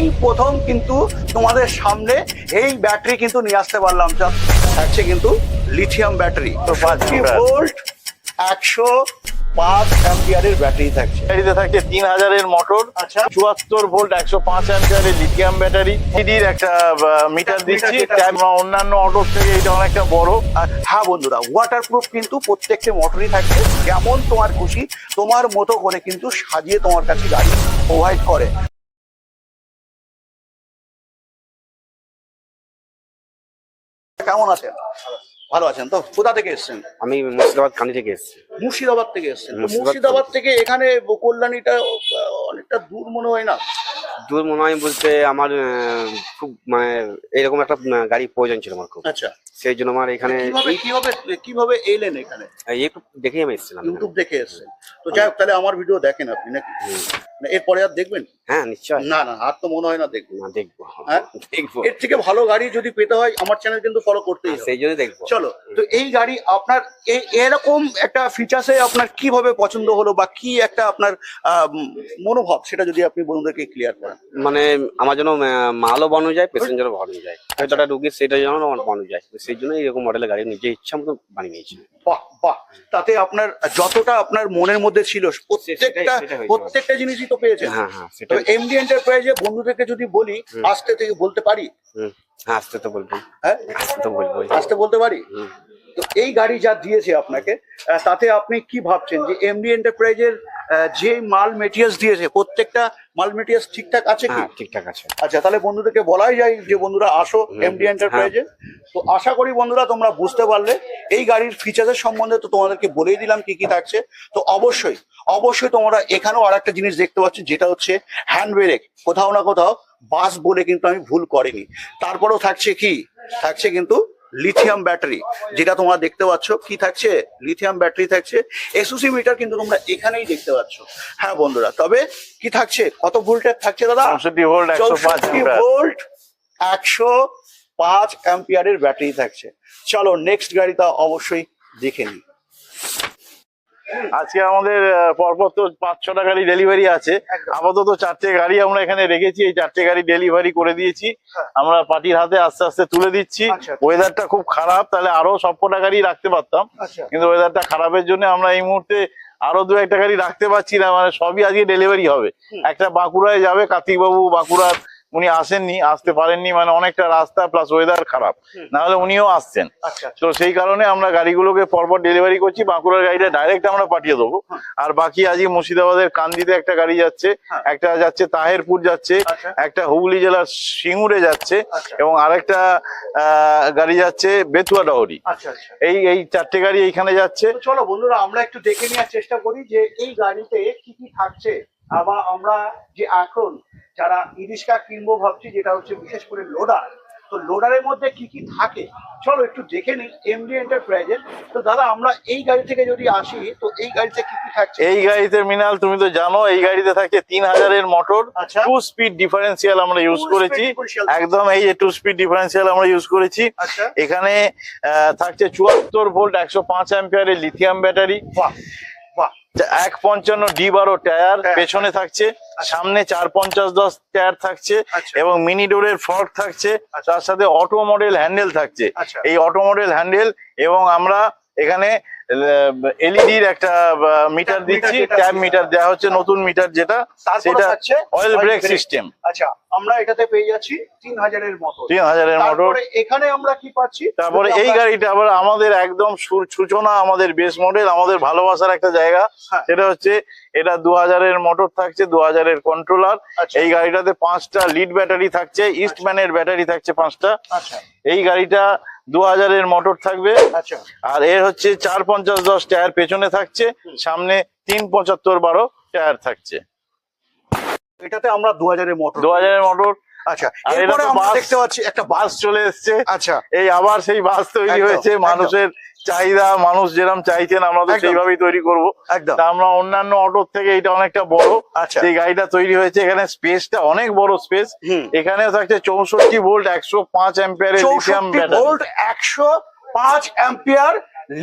এই প্রথম কিন্তু তোমাদের সামনে এই ব্যাটারি কিন্তু নিয়ে আসতে পারলাম যা থাকছে কিন্তু লিথিয়াম ব্যাটারি তো পাঁচ amp। ভোল্ট একশো পাঁচ অ্যাম্পিয়ারের ব্যাটারি থাকছে। ব্যাটারিতে থাকছে তিন হাজারের মোটর আচ্ছা। চুয়াত্তর ভোল্ট একশো পাঁচ অ্যাম্পিয়ারের লিথিয়াম ব্যাটারি সিডির একটা মিটার দিচ্ছি। অন্যান্য অটোর থেকে এটা অনেকটা বড়। হ্যাঁ বন্ধুরা ওয়াটার প্রুফ কিন্তু প্রত্যেকটি মোটরই থাকছে। যেমন তোমার খুশি তোমার মতো করে কিন্তু সাজিয়ে তোমার কাছে গাড়ি প্রোভাইড করে। কেমন আছেন? ভালো আছেন তো? কোথা থেকে এসেছেন? আমি মুর্শিদাবাদ কানি থেকে এসেছি। মুর্শিদাবাদ থেকে এসেছেন। মুর্শিদাবাদ থেকে। এখানে কল্যাণীটা অনেকটা দূর মনে হয় না? দূর মনে হয় বলতে আমার খুব মানে এরকম একটা গাড়ি প্রয়োজন ছিল আমার খুব। আচ্ছা। সেই জন্য আমার এখানে কীভাবে কীভাবে কীভাবে এলেন এখানে? দেখেই আমি এসেছিলাম। ইউটিউব দেখে এসেছেন। তো যাই হোক তাহলে আমার ভিডিও দেখেন আপনি নাকি? না, এরপরে আর দেখবেন? হ্যাঁ নিশ্চয় না না আর তো মনে হয় না দেখব। না দেখব। হ্যাঁ? দেখব। এর থেকে ভালো গাড়ি যদি পেতে হয় আমার চ্যানেল কিন্তু ফলো করতেই সেই জন্য দেখব। চলো তো এই গাড়ি আপনার এই এরকম একটা ফিচার্সে আপনার কীভাবে পছন্দ হলো বা কি একটা আপনার আহ, মনোভাব সেটা যদি আপনি বন্ধুদেরকে ক্লিয়ার করেন। মানে আমার জন্য মালও বানানো যায় প্যাসেঞ্জারও বানানো যায়। হয়তো একটা রুগীর সেটা যেন বানানো যায়। সেই জন্য এরকম মডেলের গাড়ি নিজে ইচ্ছা মতো বানিয়ে নিয়েছি। বাহ বাহ। তাতে আপনার যতটা আপনার মনের মধ্যে ছিল প্রত্যেকটা প্রত্যেকটা জিনিসই তো পেয়েছে হ্যাঁ হ্যাঁ সেটা এমডি এন্টারপ্রাইজে বন্ধুদেরকে যদি বলি। আসতে থেকে বলতে পারি? হ্যাঁ আসতে তো বলব। হ্যাঁ? আসতে তো আসতে বলতে পারি? তো এই গাড়ি যা দিয়েছে আপনাকে তাতে আপনি কি ভাবছেন যে এমডি এন্টারপ্রাইজের যে মাল মেটেরিয়ালস দিয়েছে প্রত্যেকটা মাল মেটেরিয়ালস ঠিকঠাক আছে কি? হ্যাঁ ঠিকঠাক আছে। আচ্ছা তাহলে বন্ধুদেরকে বলাই যায় যে বন্ধুরা আসো এমডি হ্যাঁ। এন্টারপ্রাইজে তো আশা করি বন্ধুরা তোমরা বুঝতে পারলে এই গাড়ির ফিচার্সের সম্বন্ধে তো তোমাদেরকে বলেই দিলাম কি কি থাকছে। তো অবশ্যই অবশ্যই তোমরা এখানেও আর একটা জিনিস দেখতে পাচ্ছ যেটা হচ্ছে হ্যান্ড ব্রেক কোথাও না কোথাও বাস বলে কিন্তু আমি ভুল করিনি। তারপরেও থাকছে কি? থাকছে কিন্তু লিথিয়াম ব্যাটারি যেটা তোমরা দেখতে পাচ্ছ কি থাকছে? লিথিয়াম ব্যাটারি থাকছে। এসওসি মিটার কিন্তু তোমরা এখানেই দেখতে পাচ্ছ। হ্যাঁ বন্ধুরা তবে কি থাকছে? কত ভোল্টের থাকছে দাদা? চৌষট্টি ভোল্ট একশো পাঁচ চৌষট্টি ভোল্ট একশো পাঁচ অ্যাম্পিয়ারের ব্যাটারি থাকছে। চলো নেক্সট গাড়িটা অবশ্যই দেখে নিই। আজকে আমাদের পরপর তো পাঁচ ছটা গাড়ি ডেলিভারি আছে আপাতত চারটে গাড়ি আমরা এখানে রেখেছি এই চারটে গাড়ি ডেলিভারি করে দিয়েছি। হ্যাঁ। আমরা পার্টির হাতে আস্তে আস্তে তুলে দিচ্ছি। আচ্ছা। ওয়েদারটা খুব খারাপ তাহলে আরও সবকটা গাড়ি রাখতে পারতাম। আচ্ছা। কিন্তু ওয়েদারটা খারাপের জন্য আমরা এই মুহূর্তে আরও দু একটা গাড়ি রাখতে পারছি না মানে সবই আজকে ডেলিভারি হবে। একটা বাঁকুড়ায় যাবে কার্তিক বাবু বাঁকুড়ার উনি আসেননি আসতে পারেননি মানে অনেকটা রাস্তা প্লাস ওয়েদার খারাপ। হুম। না হলে উনিও আসছেন। আচ্ছা তো সেই কারণে আমরা গাড়িগুলোকে পরপর ডেলিভারি করছি বাঁকুড়ার গাড়িটা ডাইরেক্ট আমরা পাঠিয়ে দেবো। আর বাকি আজকে মুর্শিদাবাদের কান্দিতে একটা গাড়ি যাচ্ছে হ্যাঁ। একটা যাচ্ছে তাহেরপুর যাচ্ছে আচ্ছা। একটা হুগলি জেলার সিঙ্গুরে যাচ্ছে আচ্ছা। এবং আরেকটা আহ, গাড়ি যাচ্ছে বেতুয়া ডহরি। আচ্ছা আচ্ছা। এই এই চারটে গাড়ি এইখানে যাচ্ছে। চলো বন্ধুরা আমরা একটু দেখে নেওয়ার চেষ্টা করি যে এই গাড়িতে কি কি থাকছে। আবার আমরা যে এখন যারা ইরিশকা কিনবো ভাবছি যেটা হচ্ছে বিশেষ করে লোডার তো লোডারের মধ্যে কি কি থাকে? চলো একটু দেখে নিই এমডি এন্টারপ্রাইজের তো দাদা আমরা এই গাড়ি থেকে যদি আসি তো এই গাড়িতে কি কি থাকছে? এই গাড়িতে মিনাল তুমি তো জানো এই গাড়িতে থাকছে তিন হাজারের মোটর আচ্ছা। টু স্পিড ডিফারেন্সিয়াল আমরা ইউজ করেছি। একদম এই যে টু স্পিড ডিফারেন্সিয়াল আমরা ইউজ করেছি। আচ্ছা। এখানে থাকছে চুয়াত্তর ভোল্ট একশো পাঁচ অ্যাম্পিয়ারের লিথিয়াম ব্যাটারি এক পঞ্চান্ন ডি বারো টায়ার হ্যাঁ। পেছনে থাকছে সামনে চার পঞ্চাশ দশ টায়ার থাকছে আচ্ছা। এবং মিনি ডোরের ফর্ক থাকছে তার সাথে অটো মডেল হ্যান্ডেল থাকছে আচ্ছা এই অটো মডেল হ্যান্ডেল এবং আমরা এখানে এলইডির একটা মিটার দিচ্ছি ট্যাব মিটার দেওয়া হচ্ছে নতুন মিটার যেটা সেটা থাকছে অয়েল ব্রেক সিস্টেম আচ্ছা আমরা এটাতে পেয়ে যাচ্ছি তিন হাজারের মতো। তিন হাজারের মোটর তারপরে এখানে আমরা কি পাচ্ছি? তারপরে এই গাড়িটা আবার আমাদের একদম সূচনা আমাদের বেস মডেল আমাদের ভালোবাসার একটা জায়গা। হ্যাঁ। সেটা হচ্ছে এটা দু হাজারের মোটর থাকছে দু হাজারের কন্ট্রোলার আচ্ছা। এই গাড়িটাতে পাঁচটা লিড ব্যাটারি থাকছে ইস্টম্যানের ব্যাটারি থাকছে পাঁচটা। আচ্ছা। এই গাড়িটা দু হাজারের মোটর থাকবে। আচ্ছা। আর এর হচ্ছে চার পঞ্চাশ দশ টায়ার পেছনে থাকছে সামনে তিন পঁচাত্তর বারো টায়ার থাকছে। এটাতে আমরা দু হাজারের মোটর। দু হাজারের মোটর। আচ্ছা এরপরে আমরা দেখতে পাচ্ছি একটা বাস চলে এসছে। আচ্ছা। এই আবার সেই বাস তৈরি হয়েছে মানুষের চাহিদা মানুষ যেরকম চাইছেন আমরা তো সেইভাবেই তৈরি করব। তা আমরা অন্যান্য অটোর থেকে এটা অনেকটা বড়। আচ্ছা। এই গাড়িটা তৈরি হয়েছে এখানে স্পেসটা অনেক বড় স্পেস। এখানে থাকছে চৌষট্টি ভোল্ট একশো পাঁচ এম্পিয়ার ভোল্ট একশো পাঁচ এম্পিয়ার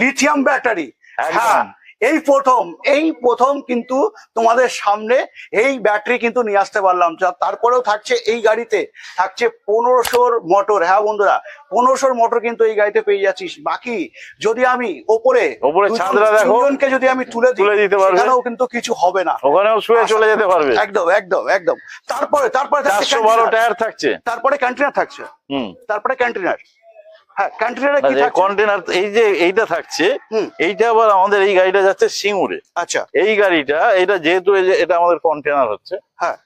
লিথিয়াম ব্যাটারি হ্যাঁ। এই প্রথম এই প্রথম কিন্তু তোমাদের সামনে এই ব্যাটারি কিন্তু নিয়ে আসতে পারলাম। তারপরেও থাকছে এই গাড়িতে থাকছে পনেরোশোর মোটর হ্যাঁ বন্ধুরা পনেরোশোর মোটর কিন্তু এই গাড়িতে পেয়ে যাচ্ছিস। বাকি যদি আমি ওপরে ওপরে। তিনজনকে যদি আমি তুলে তুলে দিতে পারবে। সেখানেও কিন্তু কিছু হবে না। ওখানেও শুয়ে চলে যেতে পারবে। একদম একদম একদম। তারপরে তারপরে থাকছে চারশো বারো টায়ার থাকছে। তারপরে কন্টেনার থাকছে। হুম। তারপরে কন্টেনার হ্যাঁ কন্টেনারে কি থাকছে? কন্টেনার এই যে এইটা থাকছে। এইটা আবার আমাদের এই গাড়িটা যাচ্ছে সিঙ্গুরে। আচ্ছা। এই গাড়িটা এটা যেহেতু এটা আমাদের কন্টেনার হচ্ছে। হ্যাঁ।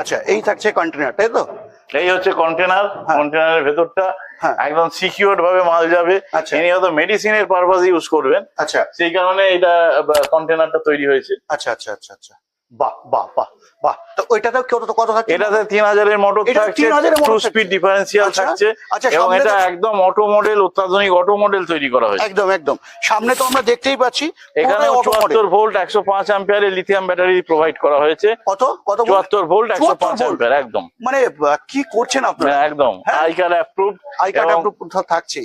আচ্ছা এই থাকছে কন্টেনার তাই তো? এই হচ্ছে কন্টেনার কন্টেনারের ভেতরটা হ্যাঁ। একদম সিকিউর ভাবে মাল যাবে। আচ্ছা। ইনি হয়তো মেডিসিনের পারপাস ইউজ করবেন। আচ্ছা। সেই কারণে এটা কন্টেনারটা তৈরি হয়েছে। আচ্ছা আচ্ছা আচ্ছা আচ্ছা। বাহ বাহ বাহ বাহ। তো ওইটাতে কত কত থাকছে? এটাতে তিন হাজারের মোটর থাকছে 3000 এর motor টু থাকছে। স্পিড ডিফারেন্সিয়াল আচ্ছা, থাকছে আচ্ছা, এবং এটা একদম অটো মডেল অত্যাধুনিক অটো মডেল তৈরি করা হয়েছে। একদম একদম। সামনে তো আমরা দেখতেই পাচ্ছি এখানে ভোল্ট অ্যাম্পিয়ারের লিথিয়াম ব্যাটারি প্রোভাইড করা হয়েছে। কত? কত volt? চুয়াত্তর ভোল্ট। অ্যাম্পিয়ার একদম। মানে কি করছেন আপনারা? হ্যাঁ, একদম। আইকার অ্যাপ্রুভ এবং- থাকছে।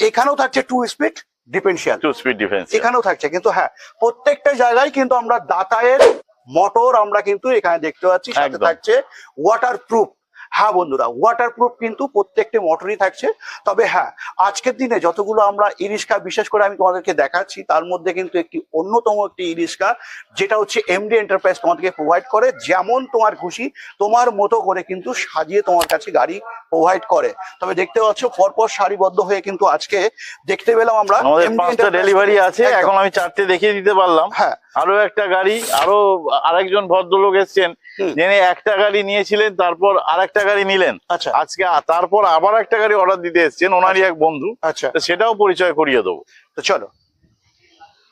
এখানেও থাকছে two speed differential two speed defence এখানেও থাকছে কিন্তু হ্যাঁ প্রত্যেকটা জায়গায় কিন্তু আমরা দাতায়ের মোটর আমরা কিন্তু এখানে দেখতে পাচ্ছি সাথে থাকছে ওয়াটার প্রুফ হ্যাঁ বন্ধুরা ওয়াটার প্রুফ কিন্তু প্রত্যেকটি মোটরই থাকছে। তবে হ্যাঁ আজকের দিনে যতগুলো আমরা ই রিক্সা বিশেষ করে আমি তোমাদেরকে দেখাচ্ছি তার মধ্যে কিন্তু একটি অন্যতম একটি ই রিক্সা যেটা হচ্ছে এমডি এন্টারপ্রাইজ তোমাদেরকে প্রোভাইড করে যেমন তোমার খুশি তোমার মতো করে কিন্তু সাজিয়ে তোমার কাছে গাড়ি প্রোভাইড করে। তবে দেখতে পাচ্ছ পরপর সারিবদ্ধ হয়ে কিন্তু আজকে দেখতে পেলাম আমরা ডেলিভারি আছে এখন আমি চারটে দেখিয়ে দিতে পারলাম। হ্যাঁ আরও একটা গাড়ি আরও আরেকজন ভদ্রলোক এসছেন যিনি একটা গাড়ি নিয়েছিলেন তারপর আর একটা গাড়ি নিলেন। আচ্ছা। আজকে তারপর আবার একটা গাড়ি অর্ডার দিতে এসছেন ওনারই এক বন্ধু। আচ্ছা। সেটাও পরিচয় করিয়ে দেবো। তো চলো।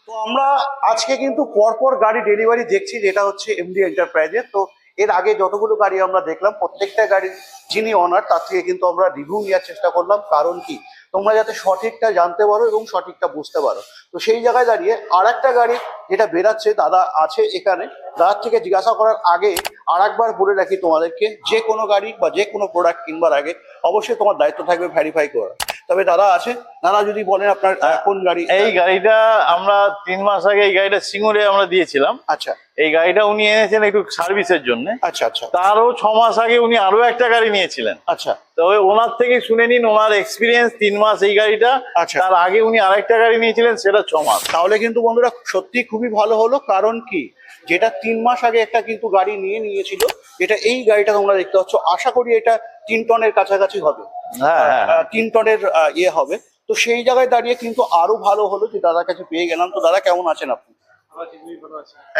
তো আমরা আজকে কিন্তু পরপর গাড়ি ডেলিভারি দেখছি যেটা হচ্ছে এমডি এন্টারপ্রাইজের তো এর আগে যতগুলো গাড়ি আমরা দেখলাম, প্রত্যেকটা গাড়ির যিনি অনার তার থেকে কিন্তু আমরা রিভিউ নেওয়ার চেষ্টা করলাম। কারণ কি? তোমরা যাতে সঠিকটা জানতে পারো এবং সঠিকটা বুঝতে পারো। তো সেই জায়গায় দাঁড়িয়ে আর একটা গাড়ি যেটা বেরাচ্ছে, দাদা আছে এখানে, দাদার থেকে জিজ্ঞাসা করার আগে আর একবার বলে রাখি তোমাদেরকে, যে কোনো গাড়ি বা যে কোনো প্রোডাক্ট কিনবার আগে অবশ্যই তোমার দায়িত্ব থাকবে ভেরিফাই করা তবে দাদা আছে। দাদা যদি বলেন আপনার কোন গাড়ি? এই গাড়িটা আমরা তিন মাস আগে এই গাড়িটা সিঙ্গুরে আমরা দিয়েছিলাম। আচ্ছা। এই গাড়িটা উনি এনেছেন একটু সার্ভিসের জন্য। আচ্ছা আচ্ছা। তারও ছ মাস আগে উনি আরও একটা গাড়ি নিয়েছিলেন। আচ্ছা। তবে ওনার থেকে শুনে নিন ওনার এক্সপিরিয়েন্স তিন মাস এই গাড়িটা। আচ্ছা। তার আগে উনি আরেকটা গাড়ি নিয়েছিলেন সেটা ছ মাস। তাহলে কিন্তু বন্ধুরা সত্যি খুবই ভালো হলো। কারণ কি? যেটা তিন মাস আগে একটা কিন্তু গাড়ি নিয়ে নিয়েছিল এটা এই গাড়িটা তোমরা দেখতে পাচ্ছ। আশা করি এটা তিন টনের কাছাকাছি হবে। হ্যাঁ হ্যাঁ তিন টনের ইয়ে হবে। তো সেই জায়গায় দাঁড়িয়ে কিন্তু আরও ভালো হলো যে দাদার কাছে পেয়ে গেলাম। তো দাদা কেমন আছেন আপনি?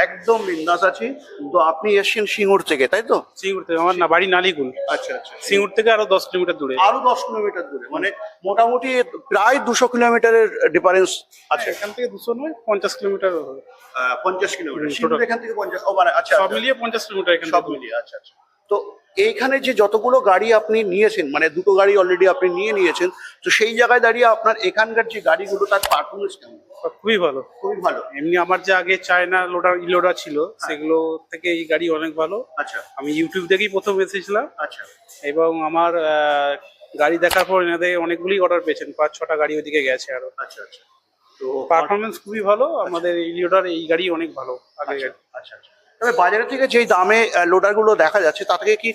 একদম বিন্দাস আছি। তো আপনি এসছেন সিঙ্গুর থেকে তাই তো? সিঙ্গুর থেকে আমার না বাড়ি নালিকুল আচ্ছা আচ্ছা। সিঙ্গুর থেকে আরও দশ কিলোমিটার দূরে। আরও দশ কিলোমিটার দূরে মানে মোটামুটি প্রায় দুশো কিলোমিটারের ডিফারেন্স আছে। এখান থেকে দুশো নয় পঞ্চাশ কিলোমিটার আহ, পঞ্চাশ কিলোমিটার। এখান থেকে পঞ্চাশ ও মানে আচ্ছা সব আচ্ছা। মিলিয়ে পঞ্চাশ কিলোমিটার এখান সব মিলিয়ে আচ্ছা আচ্ছা। তো এইখানে যে যতগুলো গাড়ি আপনি নিয়েছেন মানে দুটো গাড়ি অলরেডি আপনি নিয়ে নিয়েছেন তো সেই জায়গায় দাঁড়িয়ে আপনার এখানকার যে গাড়িগুলো তার পারফরমেন্স কেমন? খুবই ভালো। খুবই ভালো। এমনি আমার যে আগে চায়না লোডার ইলোডা ছিল সেগুলো থেকে এই গাড়ি অনেক ভালো। আচ্ছা। আমি ইউটিউব দেখেই প্রথম এসেছিলাম। আচ্ছা। এবং আমার গাড়ি দেখার পর এনাদের অনেকগুলি অর্ডার পেয়েছেন। পাঁচ ছটা গাড়ি ওইদিকে গেছে আরও। আচ্ছা আচ্ছা। তো পারফরমেন্স খুবই ভালো। আমাদের ইলিওডার এই গাড়ি অনেক ভালো। আগে আচ্ছা আচ্ছা। তবে বাজারে থেকে যেই দামে লোডারগুলো দেখা যাচ্ছে তা থেকে কি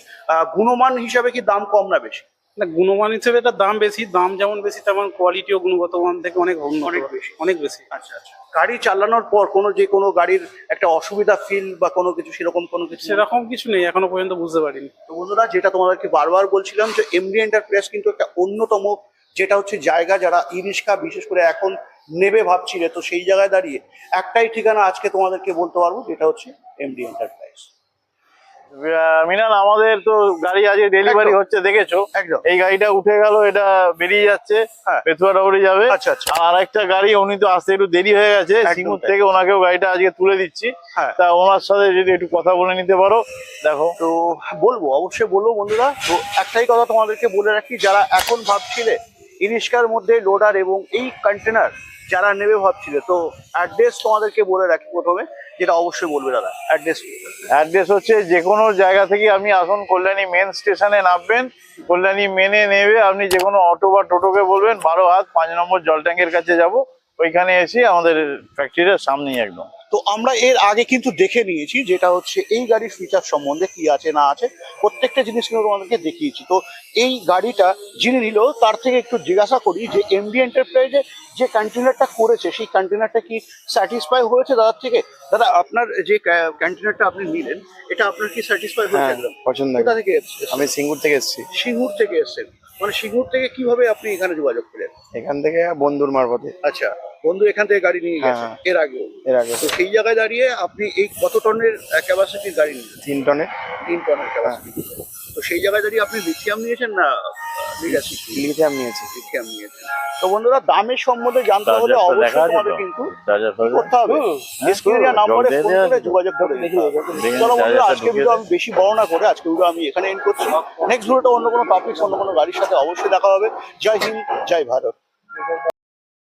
গুণমান হিসাবে কি দাম কম না বেশি? না গুণমান হিসেবে এটা দাম বেশি দাম যেমন বেশি তেমন কোয়ালিটি ও গুণগত মান থেকে অনেক অনেক বেশি। অনেক বেশি। আচ্ছা আচ্ছা। গাড়ি চালানোর পর কোনো যে কোনো গাড়ির একটা অসুবিধা ফিল বা কোনো কিছু সেরকম কোনো কিছু সেরকম কিছু নেই এখনও পর্যন্ত বুঝতে পারিনি। তো বন্ধুরা যেটা তোমাদেরকে বারবার বলছিলাম যে এমডি এন্টারপ্রাইজ কিন্তু একটা অন্যতম যেটা হচ্ছে জায়গা যারা ই রিক্সা বিশেষ করে এখন নেবে ভাবছিলে তো সেই জায়গায় দাঁড়িয়ে একটাই ঠিকানা আজকে তোমাদেরকে বলতে পারব যেটা হচ্ছে এমডি এন্টারপ্রাইজ মিনাল আমাদের তো গাড়ি আজকে ডেলিভারি হচ্ছে দেখেছ? এই গাড়িটা উঠে গেল এটা বেরিয়ে যাচ্ছে হ্যাঁ। পেতুয়া ডাবরি যাবে। আচ্ছা আচ্ছা। আর একটা গাড়ি উনি তো আসতে একটু দেরি হয়ে গেছে সিঙ্গুর থেকে ওনাকেও গাড়িটা আজকে তুলে দিচ্ছি। হ্যাঁ। তা ওনার সাথে যদি একটু কথা বলে নিতে পারো দেখো। তো বলব অবশ্যই বলব বন্ধুরা তো একটাই কথা তোমাদেরকে বলে রাখি যারা এখন ভাবছিলে ইরিস্কার মধ্যে লোডার এবং এই কন্টেনার যারা নেবে ভাবছিলে, তো অ্যাড্রেস তোমাদেরকে বলে রাখি প্রথমে, যেটা অবশ্যই বলবে দাদা অ্যাড্রেস অ্যাড্রেস হচ্ছে যে কোনো জায়গা থেকে আপনি আসুন, কল্যাণী মেন স্টেশনে নামবেন, কল্যাণী মেনে নেবে, আপনি যে কোনো অটো বা টোটোকে বলবেন, বারো হাত, পাঁচ নম্বর জল ট্যাঙ্কের কাছে যাব, ওইখানে এসে আমাদের ফ্যাক্টরির সামনেই একদম। তো আমরা এর আগে কিন্তু দেখে নিয়েছি যেটা হচ্ছে এই গাড়ির ফিচার সম্বন্ধে কি আছে না আছে প্রত্যেকটা জিনিস কিন্তু তোমাদেরকে দেখিয়েছি। তো এই গাড়িটা যিনি নিল তার থেকে একটু জিজ্ঞাসা করি যে এমডি এন্টারপ্রাইজে যে কন্টেনারটা করেছে সেই কন্টেনারটা কি স্যাটিসফাই হয়েছে দাদার থেকে? দাদা আপনার যে কন্টেনারটা আপনি নিলেন এটা আপনার কি স্যাটিসফাই হয়েছে হ্যাঁ পছন্দ থেকে এসছে? আমি সিঙ্গুর থেকে এসেছি। সিঙ্গুর থেকে এসছেন। মানে সিঙ্গুর থেকে কীভাবে আপনি এখানে যোগাযোগ করেন এখান থেকে বন্ধুর মারফতে। আচ্ছা বন্ধু এখান থেকে গাড়ি নিয়ে গেছে হ্যাঁ। এর আগে এর আগে তো সেই জায়গায় দাঁড়িয়ে আপনি এই কত টনের ক্যাপাসিটির গাড়ি নিয়েছেন তিন টনের। তিন টনের ক্যাপাসিটি তো সেই জায়গায় দাঁড়িয়ে আপনি লিথিয়াম নিয়েছেন না নিয়েছি। তো বন্ধুরা দামের সম্বন্ধে জানতে হলে অবশ্যই তোমাদের কিন্তু। করতে হবে? স্ক্রিনে নাম্বারে জল ফোন করে যোগাযোগ করে নিতে হবে। দেখুন, চলো বন্ধুরা আজকে ভিডিও আমি বেশি বড় না করে আজকে ভিডিও আমি এখানে এন্ড করছি। নেক্সট ভিডিওটা অন্য কোনো টপিক অন্য কোনো গাড়ির সাথে অবশ্যই দেখা হবে। জয় হিন্দ জয় ভারত।